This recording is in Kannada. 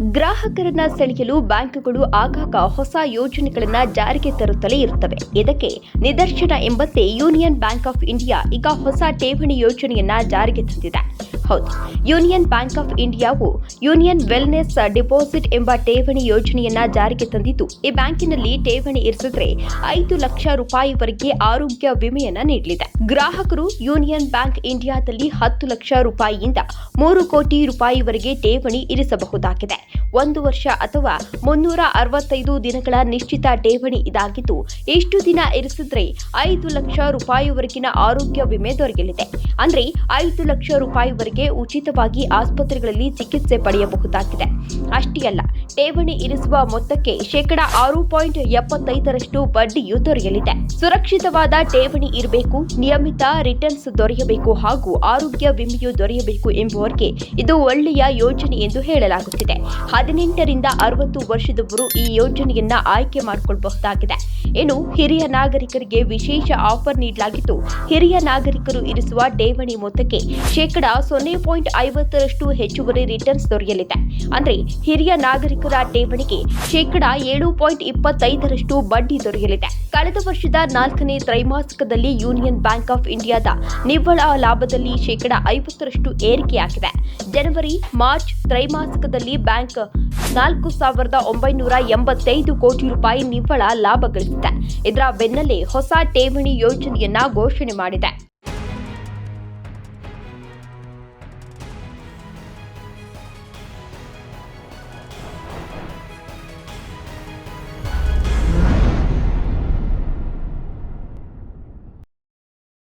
ಗ್ರಾಹಕರನ್ನ ಸೆಳೆಯಲು ಬ್ಯಾಂಕುಗಳು ಆಗಾಗ ಹೊಸ ಯೋಜನೆಗಳನ್ನ ಜಾರಿಗೆ ತರುತ್ತಲೇ ಇರುತ್ತವೆ. ಇದಕ್ಕೆ ನಿದರ್ಶನ ಎಂಬಂತೆ ಯೂನಿಯನ್ ಬ್ಯಾಂಕ್ ಆಫ್ ಇಂಡಿಯಾ ಈಗ ಹೊಸ ಠೇವಣಿ ಯೋಜನೆಯನ್ನ ಜಾರಿಗೆ ತಂದಿದೆ. ಹೌದು. ಯೂನಿಯನ್ ಬ್ಯಾಂಕ್ ಆಫ್ ಇಂಡಿಯಾವು ಯೂನಿಯನ್ ವೆಲ್ನೆಸ್ ಡಿಪಾಸಿಟ್ ಎಂಬ ಠೇವಣಿ ಯೋಜನೆಯನ್ನ ಜಾರಿಗೆ ತಂದಿದ್ದು, ಈ ಬ್ಯಾಂಕಿನಲ್ಲಿ ಠೇವಣಿ ಇರಿಸಿದ್ರೆ ಐದು ಲಕ್ಷ ರೂಪಾಯಿವರೆಗೆ ಆರೋಗ್ಯ ವಿಮೆಯನ್ನ ನೀಡಲಿದೆ. ಗ್ರಾಹಕರು ಯೂನಿಯನ್ ಬ್ಯಾಂಕ್ ಇಂಡಿಯಾದಲ್ಲಿ ಹತ್ತು ಲಕ್ಷ ರೂಪಾಯಿಯಿಂದ ಮೂರು ಕೋಟಿ ರೂಪಾಯಿವರೆಗೆ ಠೇವಣಿ ಇರಿಸಬಹುದಾಗಿದೆ. ಒಂದು ವರ್ಷ ಅಥವಾ ಮುನ್ನೂರ ಅರವತ್ತೈದು ದಿನಗಳ ನಿಶ್ಚಿತ ಠೇವಣಿ ಇದಾಗಿದ್ದು ಎಷ್ಟು ದಿನ ಇರಿಸಿದ್ರೆ ಐದು ಲಕ್ಷ ರೂಪಾಯಿವರೆಗಿನ ಆರೋಗ್ಯ ವಿಮೆ ದೊರೆಯಲಿದೆ. ಅಂದ್ರೆ ಐದು ಲಕ್ಷ ರೂಪಾಯಿವರೆಗೆ ಉಚಿತವಾಗಿ ಆಸ್ಪತ್ರೆಗಳಲ್ಲಿ ಚಿಕಿತ್ಸೆ ಪಡೆಯಬಹುದಾಗಿದೆ. ಅಷ್ಟೇ ಅಲ್ಲ, ಠೇವಣಿ ಇರಿಸುವ ಮೊತ್ತಕ್ಕೆ ಶೇಕಡ ಆರು ಪಾಯಿಂಟ್ ಎಪ್ಪತ್ತೈದರಷ್ಟು ಬಡ್ಡಿಯೂ ದೊರೆಯಲಿದೆ. ಸುರಕ್ಷಿತವಾದ ಠೇವಣಿ ಇರಬೇಕು, ನಿಯಮಿತ ರಿಟರ್ನ್ಸ್ ದೊರೆಯಬೇಕು ಹಾಗೂ ಆರೋಗ್ಯ ವಿಮೆಯು ದೊರೆಯಬೇಕು ಎಂಬುವರಿಗೆ ಇದು ಒಳ್ಳೆಯ ಯೋಜನೆ ಎಂದು ಹೇಳಲಾಗುತ್ತಿದೆ. ಹದಿನೆಂಟರಿಂದ ಅರವತ್ತು ವರ್ಷದವರು ಈ ಯೋಜನೆಯನ್ನ ಆಯ್ಕೆ ಮಾಡಿಕೊಳ್ಳಬಹುದಾಗಿದೆ ಇನ್ನು ಹಿರಿಯ ನಾಗರಿಕರಿಗೆ ವಿಶೇಷ ಆಫರ್ ನೀಡಲಾಗಿದ್ದು, ಹಿರಿಯ ನಾಗರಿಕರು ಇರಿಸುವ ಠೇವಣಿ ಮೊತ್ತಕ್ಕೆ ಶೇಕಡ ಸೊನ್ನೆ ಪಾಯಿಂಟ್ ಐವತ್ತರಷ್ಟು ಹೆಚ್ಚುವರಿ ರಿಟರ್ನ್ಸ್ ದೊರೆಯಲಿದೆ. ಅಂದ್ರೆ ಹಿರಿಯ ನಾಗರಿಕರ ಠೇವಣಿಗೆ ಶೇಕಡಾ ಏಳು ಪಾಯಿಂಟ್ ಇಪ್ಪತ್ತೈದರಷ್ಟು ಬಡ್ಡಿ ದೊರೆಯಲಿದೆ. ಕಳೆದ ವರ್ಷದ ನಾಲ್ಕನೇ ತ್ರೈಮಾಸಿಕದಲ್ಲಿ ಯೂನಿಯನ್ ಬ್ಯಾಂಕ್ ಆಫ್ ಇಂಡಿಯಾದ ನಿವ್ವಳ ಲಾಭದಲ್ಲಿ ಶೇಕಡಾ ಐವತ್ತರಷ್ಟು ಏರಿಕೆಯಾಗಿದೆ. ಜನವರಿ, ಮಾರ್ಚ್ ತ್ರೈಮಾಸಿಕದಲ್ಲಿ ಬ್ಯಾಂಕ್ ನಾಲ್ಕು ಸಾವಿರದ ಒಂಬೈನೂರ ಎಂಬತ್ತೈದು ಕೋಟಿ ರೂಪಾಯಿ ನಿವ್ವಳ ಲಾಭ ಗಳಿಸಿದೆ. ಇದರ ಬೆನ್ನಲ್ಲೇ ಹೊಸ ಠೇವಣಿ ಯೋಜನೆಯನ್ನ ಘೋಷಣೆ ಮಾಡಿದೆ.